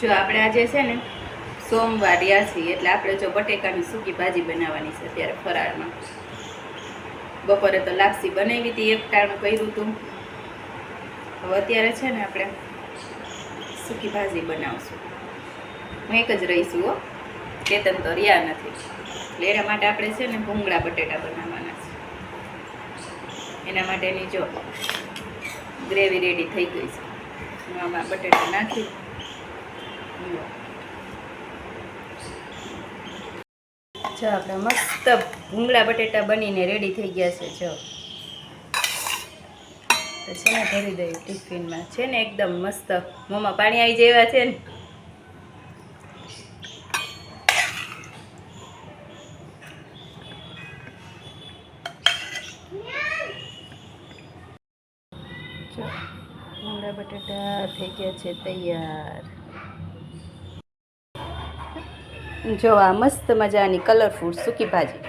જો આપણે આજે છે ને સોમવાર છીએ, એટલે આપણે જો બટેકાની સૂકી ભાજી બનાવવાની છે અત્યારે ફરાળમાં. બપોરે તો લાપસી બનાવી હતી, એક ટાણું કર્યું હતું. હવે અત્યારે છે ને આપણે સૂકી ભાજી બનાવશું. હું એક જ રહીશું હો, કેતન તો રહ્યા નથી. એટલે એના માટે આપણે છે ને ભૂંગળા બટેટા બનાવવાના છે. એના માટેની જો ગ્રેવી રેડી થઈ ગઈ છે. હું આમાં બટેટા નાખી. જો આપણે મસ્ત ભૂંગળા બટેટા બનીને રેડી થઈ ગયા છે, જો. છે ને ભરી દઈએ ટિફિનમાં. છે ને એકદમ મસ્ત. મોંમાં પાણી આવી જેવા છે ને. જો. ભૂંગળા બટેટા થઈ ગયા છે તૈયાર. જો આ મસ્ત મજાની કલરફુલ સૂકી ભાજી.